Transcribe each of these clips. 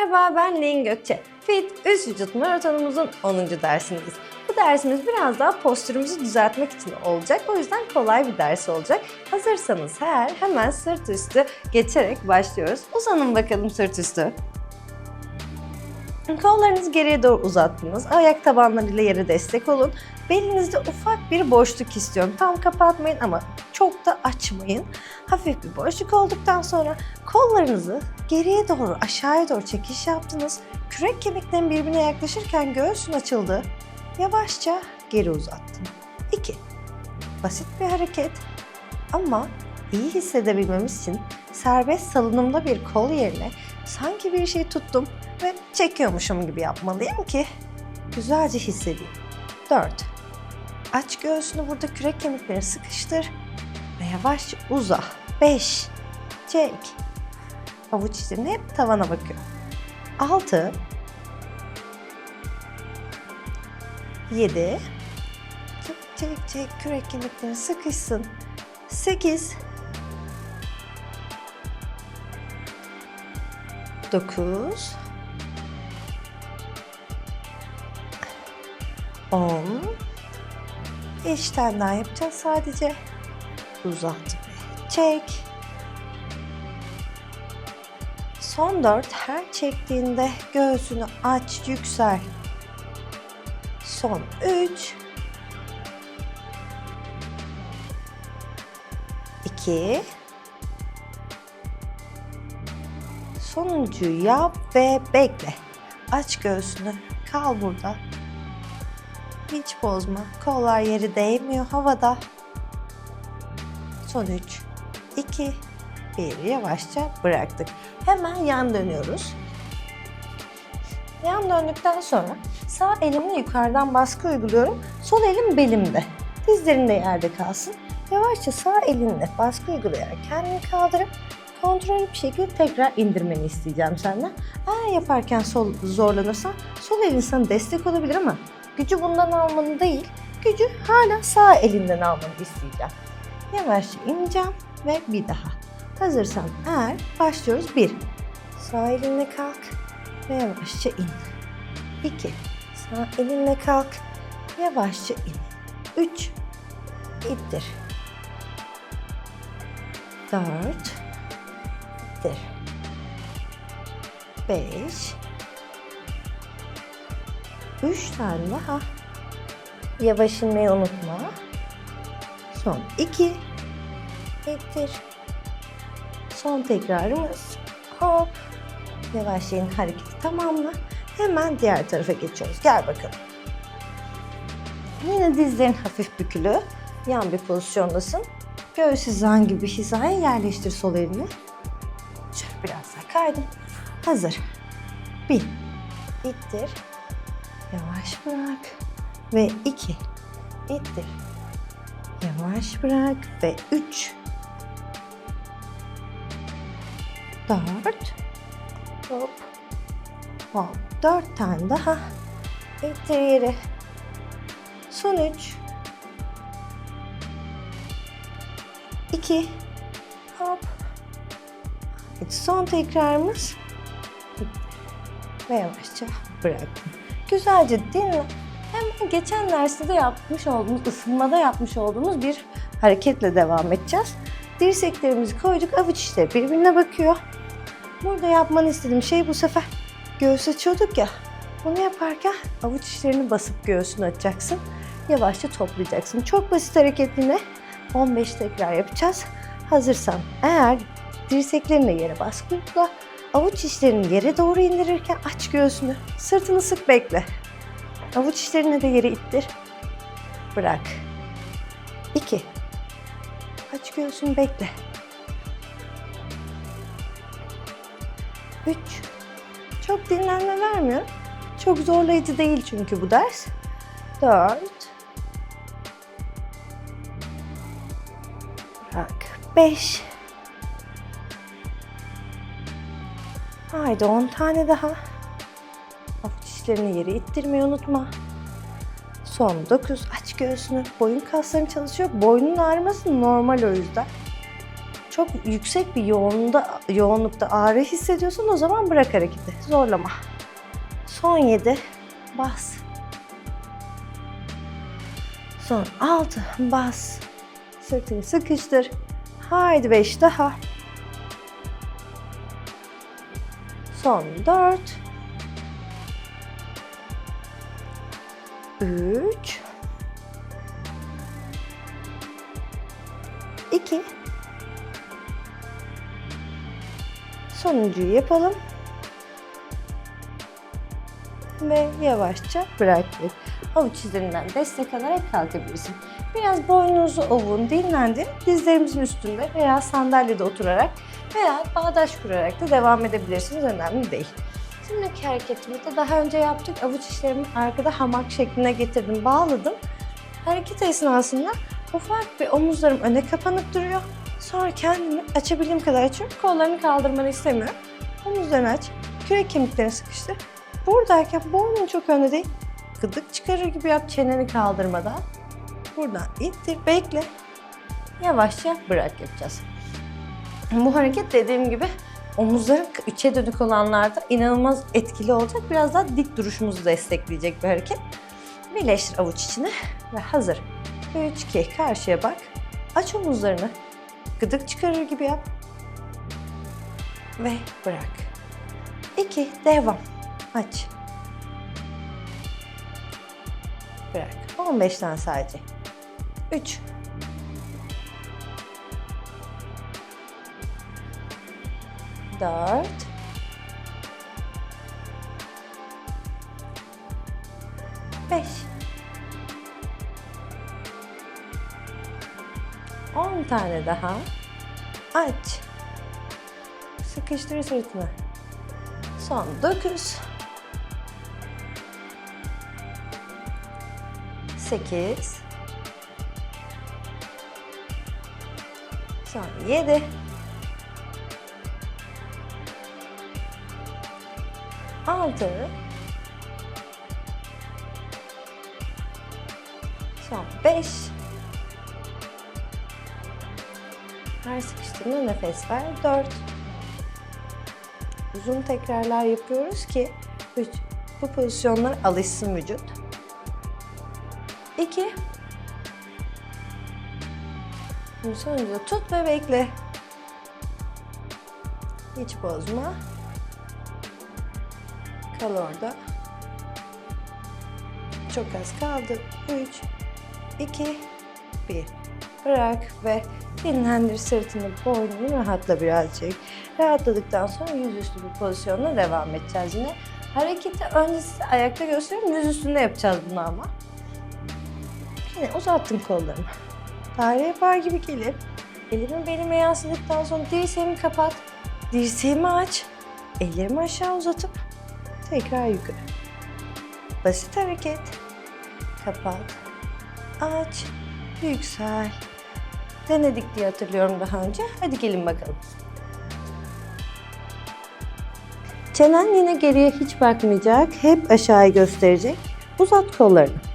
Merhaba ben Lin Gökçe. Fit Üst Vücut Maratonumuzun 10. dersindeyiz. Bu dersimiz biraz daha postürümüzü düzeltmek için olacak. O yüzden kolay bir ders olacak. Hazırsanız eğer hemen sırt üstü geçerek başlıyoruz. Uzanın bakalım sırt üstü. Kollarınızı geriye doğru uzattınız. Ayak tabanlarıyla yere destek olun. Belinizde ufak bir boşluk istiyorum. Tam kapatmayın ama çok da açmayın. Hafif bir boşluk olduktan sonra kollarınızı geriye doğru aşağıya doğru çekiş yaptınız. Kürek kemiklerin birbirine yaklaşırken göğsün açıldı. Yavaşça geri uzattın. 2. Basit bir hareket ama iyi hissedebilmemiz için serbest salınımda bir kol yerine sanki bir şey tuttum ve çekiyormuşum gibi yapmalıyım ki güzelce hissedeyim. 4. Aç göğsünü burada kürek kemiklerini sıkıştır ve yavaşça uza. 5. Çek. Avuç içlerin hep tavana bakıyor. 6. 7. Çek çek çek kürek kemikleri sıkışsın. 8. 9. 10. 5 tane daha yapacağız sadece. Uzat çek. Son 4 her çektiğinde göğsünü aç, yüksel. Son 3 2 Sonuncuyu yap ve bekle. Aç göğsünü. Kal burada. Hiç bozma. Kollar yeri değmiyor havada. Son 3, 2, 1. Yavaşça bıraktık. Hemen yan dönüyoruz. Yan döndükten sonra sağ elimle yukarıdan baskı uyguluyorum. Sol elim belimde. Dizlerin de yerde kalsın. Yavaşça sağ elinle baskı uygulayarak kendini kaldırıp kontrollü bir şekilde tekrar indirmeni isteyeceğim senden. Eğer yaparken sol zorlanırsan sol elin sana destek olabilir ama gücü bundan almanı değil, gücü hala sağ elinden almanı isteyeceğim. Yavaşça ineceğim ve bir daha. Hazırsan eğer başlıyoruz. Bir, sağ elinle kalk ve yavaşça in. İki, sağ elinle kalk, yavaşça in. Üç, ittir. Dört, ittir. Beş, üç tane daha. Yavaş inmeyi unutma. Son iki, ittir. Son tekrarımız. Hop. Yavaş in hareketi tamamla. Hemen diğer tarafa geçiyoruz. Gel bakalım. Yine dizlerin hafif bükülü. Yan bir pozisyondasın. Göğüs hizan gibi hizaya yerleştir sol elini. Şöyle biraz daha kaydım. Hazır. Bir. İttir. Yavaş bırak. Ve iki. İttir. Yavaş bırak. Ve üç. Dört. Hop. Hop. Dört tane daha. İttir yere. Son üç. İki. Hop. Evet, son tekrarımız. Ve yavaşça bırak. Güzelce dinle. Hemen geçen derste de yapmış olduğumuz, ısınmada yapmış olduğumuz bir hareketle devam edeceğiz. Dirseklerimizi koyduk, avuç içleri birbirine bakıyor. Burada yapmanı istediğim şey bu sefer göğüs açıyorduk ya. Bunu yaparken avuç içlerini basıp göğsünü açacaksın. Yavaşça toplayacaksın. Çok basit hareket yine. 15 tekrar yapacağız. Hazırsan eğer dirseklerinle yere baskı uygula, avuç içlerini yere doğru indirirken aç göğsünü. Sırtını sık bekle. Avuç içlerini de yere ittir. Bırak. 2. Aç göğsünü bekle. 3. Çok dinlenme vermiyor. Çok zorlayıcı değil çünkü bu ders. 4. Bırak. 5. Haydi 10 tane daha. Avuç içlerini yere ittirmeyi unutma. Son 9. Aç göğsünü. Boyun kasların çalışıyor. Boynun ağrıması normal o yüzden. Çok yüksek bir yoğunluğunda, yoğunlukta ağrı hissediyorsun o zaman bırak hareketi. Zorlama. Son 7. Bas. Son 6. Bas. Sırtını sıkıştır. Haydi 5 daha. Son 4. 3 2 Sonuncuyu yapalım. Ve yavaşça bıraktık. Avuç izlerinden destek alarak kalkabilirsin. Biraz boynunuzu ovun, dinlendirin. Dizlerimizin üstünde veya sandalyede oturarak veya bağdaş kurarak da devam edebilirsiniz. Önemli değil. Şimdiki hareketimizde daha önce yaptık. Avuç içlerimi arkada hamak şekline getirdim, bağladım. Hareket esnasında ufak bir omuzlarım öne kapanıp duruyor. Sonra kendimi açabildiğim kadar açıyorum. Kollarını kaldırmanı istemiyorum. Omuzlarını aç. Kürek kemiklerini sıkıştır. Buradayken boynun çok önde değil. Gıdık çıkarır gibi yap çeneni kaldırmadan. Buradan ittir, bekle. Yavaşça bırak yapacağız. Bu hareket dediğim gibi omuzların içe dönük olanlarda inanılmaz etkili olacak. Biraz daha dik duruşumuzu destekleyecek bir hareket. Birleştir avuç içine ve hazır. 3, 2, karşıya bak. Aç omuzlarını. Gıdık çıkarır gibi yap. Ve bırak. 2, devam. Aç. Bırak. 15 tane sadece. 3. Dört. Beş. On tane daha. Aç. Sıkıştır sırtını. Son dokuz. Sekiz. Son yedi. Altı. Son beş. Her sıkıştığında nefes ver. Dört. Uzun tekrarlar yapıyoruz ki. Bu pozisyonlara alışsın vücut. İki. Şimdi sonunda tut ve bekle. Hiç bozma. Kal orada. Çok az kaldı. 3, 2, 1. Bırak ve dinlendir sırtını, boynunu rahatla birazcık. Rahatladıktan sonra yüzüstü bir pozisyonla devam edeceğiz yine. Hareketi önce size ayakta göstereyim. Yüz üstünde yapacağız bunu ama. Yine uzattım kollarımı. Daire yapar gibi gelip elimi belime yasladıktan sonra dirseğimi kapat. Dirseğimi aç. Ellerimi aşağı uzatıp tekrar yukarı. Basit hareket. Kapat. Aç. Yüksel. Denedik diye hatırlıyorum daha önce. Hadi gelin bakalım. Çenen yine geriye hiç bakmayacak. Hep aşağıya gösterecek. Uzat kollarını.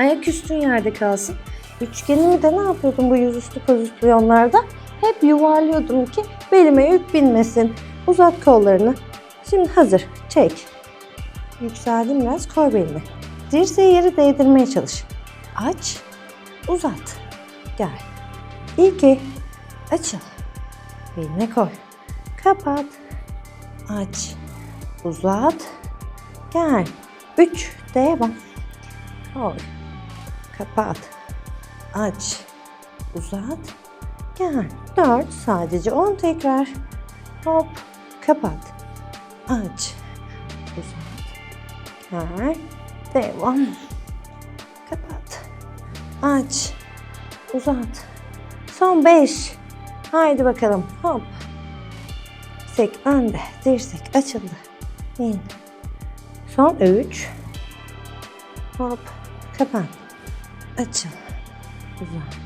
Ayak üstün yerde kalsın. Üçgenimi de ne yapıyordum bu yüzüstü pozisyonlarda? Hep yuvarlıyordum ki belime yük binmesin. Uzat kollarını. Şimdi hazır. Çek. Yükseldim biraz. Koy belini. Dirseği yere değdirmeye çalış. Aç. Uzat. Gel. İki. Açıl. Beline koy. Kapat. Aç. Uzat. Gel. Üç. Devam. Koy. Kapat. Aç. Uzat. Gel. Dört. Sadece on tekrar. Hop. Kapat. Aç. Uzat. Gel. Devam. Kapat. Aç. Uzat. Son beş. Haydi bakalım. Hop. Dirsek önde. Dirsek açıldı. İn. Son üç. Hop. Kapan. Açıl. Uzat.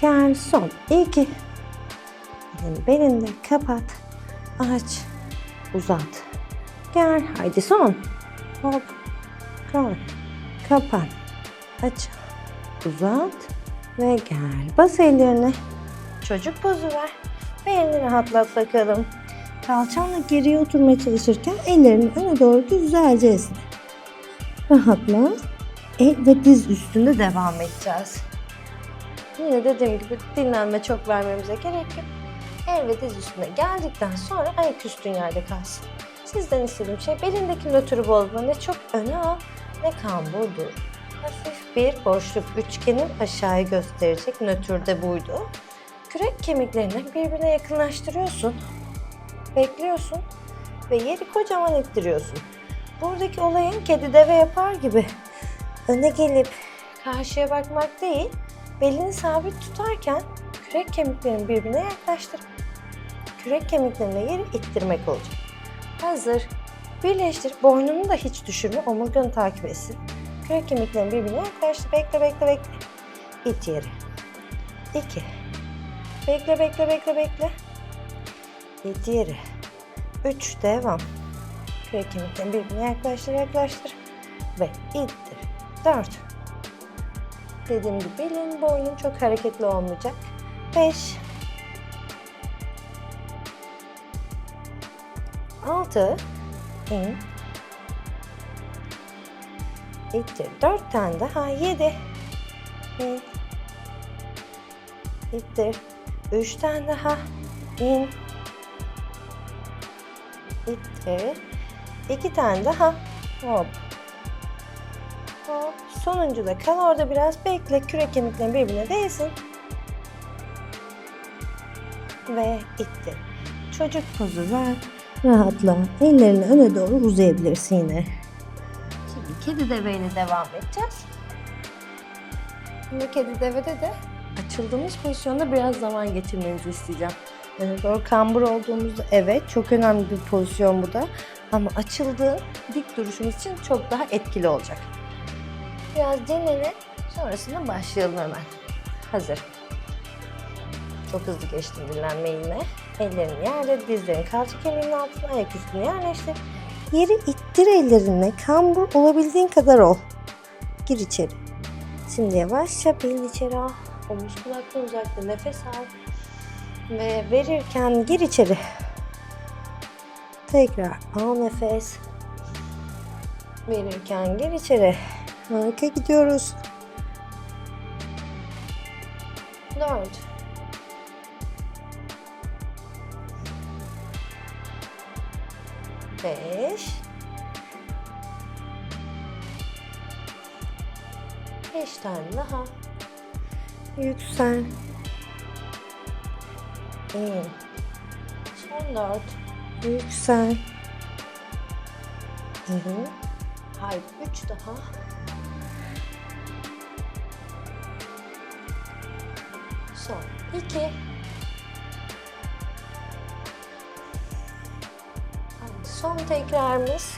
Gel. Son iki. Elini belinde. Kapat. Aç. Uzat. Gel. Haydi son. Hop. Koy. Kapan. Aç. Uzat. Ve gel. Bas ellerini. çocuk pozu ver. Ve rahatlat bakalım. Kalçanla geriye oturmaya çalışırken ellerini öne doğru güzelce esne. Rahatla. El ve diz üstünde devam edeceğiz. Yine dediğim gibi dinlenme çok vermemize gerek yok. El ve diz üstüne geldikten sonra ayak üstün yerde kalsın. Sizden istediğim şey belindeki nötrü bozma. Ne çok öne al ne kambur dur. Hafif bir boşluk üçgenin aşağıya gösterecek nötr de buydu. Kürek kemiklerini birbirine yakınlaştırıyorsun. Bekliyorsun ve yeri kocaman ittiriyorsun. Buradaki olayın kedi deve yapar gibi öne gelip karşıya bakmak değil, belini sabit tutarken kürek kemiklerini birbirine yaklaştırıp kürek kemiklerine yeri ittirmek olacak. Hazır. Birleştir. Boynunu da hiç düşürme. Omurganı takip etsin. Kürek kemiklerini birbirine yaklaştır. Bekle bekle bekle. İt yeri. İki. Bekle bekle bekle bekle. İt yeri. Üç. Devam. Kürek kemiklerini birbirine yaklaştır yaklaştır. Ve it 4. Dediğim gibi elin boynun çok hareketli olmayacak. 5. 6. İn. 2. 4 tane daha. 7. İn. İttir. 3 tane daha. İn. İttir. 2 tane daha. Hop. Hop. Sonuncu da kal orada biraz bekle. Kürek kemiklerin birbirine değsin. Ve ittir. Çocuk pozu ver. Rahatla. Ellerini öne doğru uzayabilirsin yine. Şimdi kedi deveyle devam edeceğiz. Şimdi kedi devede de açıldığımız pozisyonda biraz zaman geçirmenizi isteyeceğim. Yani doğru kambur olduğumuzda evet çok önemli bir pozisyon bu da. Ama açıldığın dik duruşumuz için çok daha etkili olacak. Biraz dinlenin. Sonrasında başlayalım hemen. Hazır. Çok hızlı geçtim dinlenme yine. Ellerin yerde, dizlerin kalça kemiğinin altına, ayak üstüne yerleştir. Yeri ittir ellerine, kambur olabildiğin kadar ol. Gir içeri. Şimdi yavaşça belini içeri al. Omuz kulaktan uzakta nefes al. Ve verirken gir içeri. Tekrar al nefes. Verirken gir içeri. Harika gidiyoruz. Dört. Beş. Beş tane daha. Yüksel. İn. Son dört. Yüksel. İn. Hayır, üç daha. Son iki. Son tekrarımız.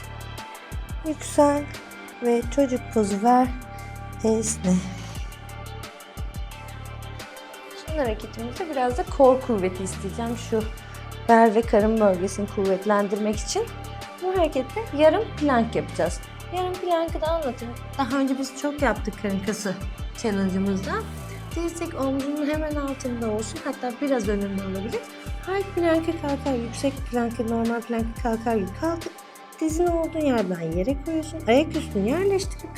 Yüksel ve çocuk pozu ver. Esne. Son hareketimizde biraz da kol kuvveti isteyeceğim. Şu bel ve karın bölgesini kuvvetlendirmek için. Bu harekette yarım plank yapacağız. Yarım plankı da anlatayım. Daha önce biz çok yaptık karın kası challenge'ımızda. Dirsek omzunun hemen altında olsun. Hatta biraz önünde olabilir. High plank'e kalkar, yüksek plank'e, normal plank'e kalkar gibi kalkıp dizini olduğun yerden yere koyuyorsun. Ayak üstünü yerleştirip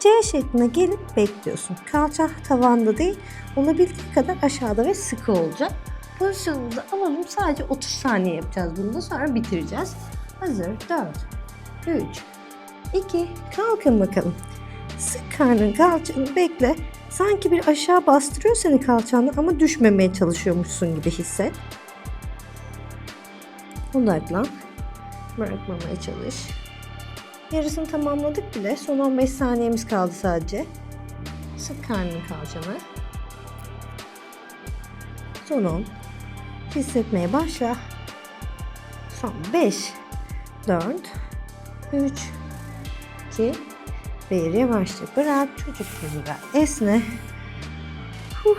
C şekline gelip bekliyorsun. Kalça tavanda değil, olabildiği kadar aşağıda ve sıkı olacak. Pozisyonumuzu alalım. Sadece 30 saniye yapacağız bunu da sonra bitireceğiz. Hazır. 4, 3, 2, kalkın bakalım. Sık karnın kalçanı bekle. Sanki bir aşağı bastırıyor seni kalçanla ama düşmemeye çalışıyormuşsun gibi hisset. Odaklan. Bırakmamaya çalış. Yarısını tamamladık bile. Son 15 saniyemiz kaldı sadece. Sık karnın kalçanı. Son 10. Hissetmeye başla. Son 5, 4, 3, 2, 1. Yavaşça bırak. Çocuk pozunda esne. Huh.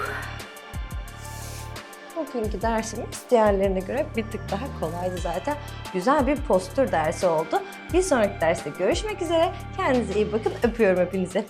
Bugünkü dersimiz diğerlerine göre bir tık daha kolaydı zaten. Güzel bir postür dersi oldu. Bir sonraki derste görüşmek üzere. Kendinize iyi bakın. Öpüyorum hepinizi.